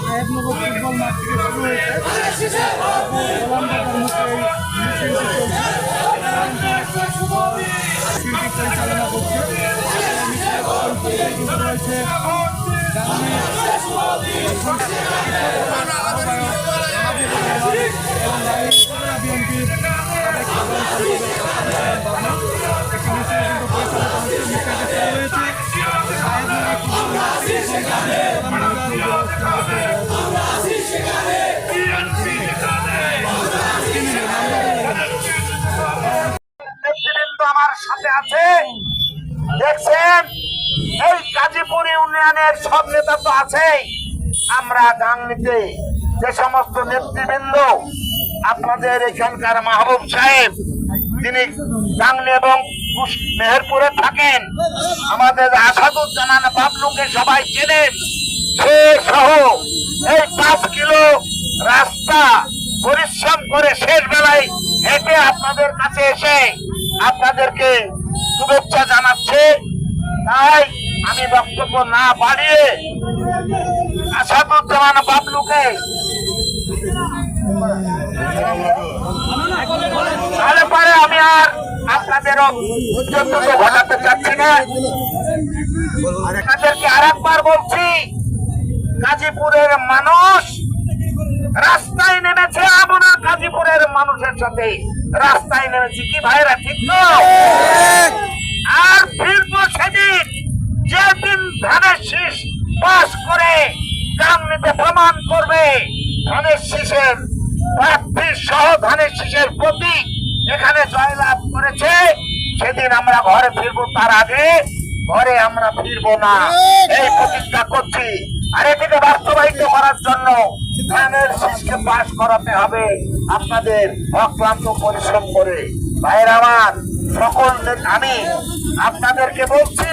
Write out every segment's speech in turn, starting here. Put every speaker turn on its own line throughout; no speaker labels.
Sahebnagar football মাঠ থেকে শুরু হয়েছে
নেতৃবৃন্দ আমার সাথে আছে দেখছেন এই গাজীপুর ইউনিয়নের সব নেতা তো আছেই। আমরা গাংনিতে যে সমস্ত নেতৃবৃন্দ, আপনাদের এখানকার মাহবুব সাহেব তিনি গাংনি এবং মেহেরপুরে থাকেন, আমাদের আসাদুজ্জামান বাবলুকে সবাই চেনেন। সে সহ এই পাঁচ কিলো রাস্তা পরিশ্রম করে শেষ বেলায় হেঁটে আপনাদের কাছে এসে আপনাদেরকে শুভেচ্ছা জানাচ্ছে। তাই আমি বক্তব্য না বাড়িয়ে আসাদুজ্জামান বাবলুকে তাহলে পরে আমি আর আপনাদেরও উদ্যোগ ঘটাতে চাচ্ছি না। আপনাদেরকে আর একবার বলছি গাজীপুরের মানুষ রাস্তায় নেমেছে আমরা গাজীপুরের মানুষের সাথে রাস্তায় নেমেছি কি ভাইরা ঠিক তো? আর ফিরবো সেদিন যেদিন ধানের শীষ পাস করে গামনিতে প্রমাণ করবে ধানের শীষের প্রার্থী সহ ধানের শীষের প্রতীক এখানে জয়লাভ করেছে। সেদিন আমরা ঘরে ফিরবো তার আগে ঘরে আমরা ফিরবো না। এই প্রতিজ্ঞা করছি। আর এটিকে বাস্তবায়িত করার জন্য ধানের শীষকে পাশ করাতে হবে আপনাদের অক্লান্ত পরিশ্রম করে। ভাইয়ের আমার সকল আমি আপনাদেরকে বলছি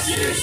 এই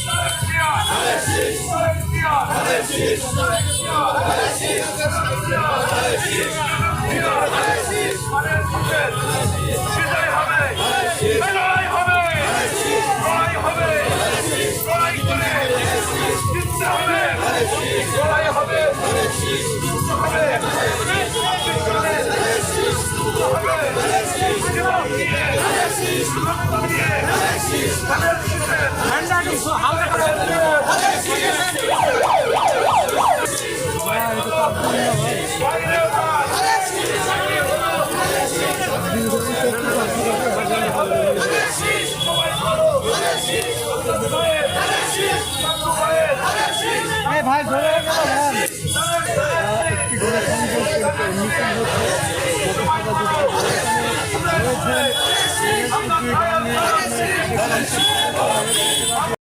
ভাই ধরে গেল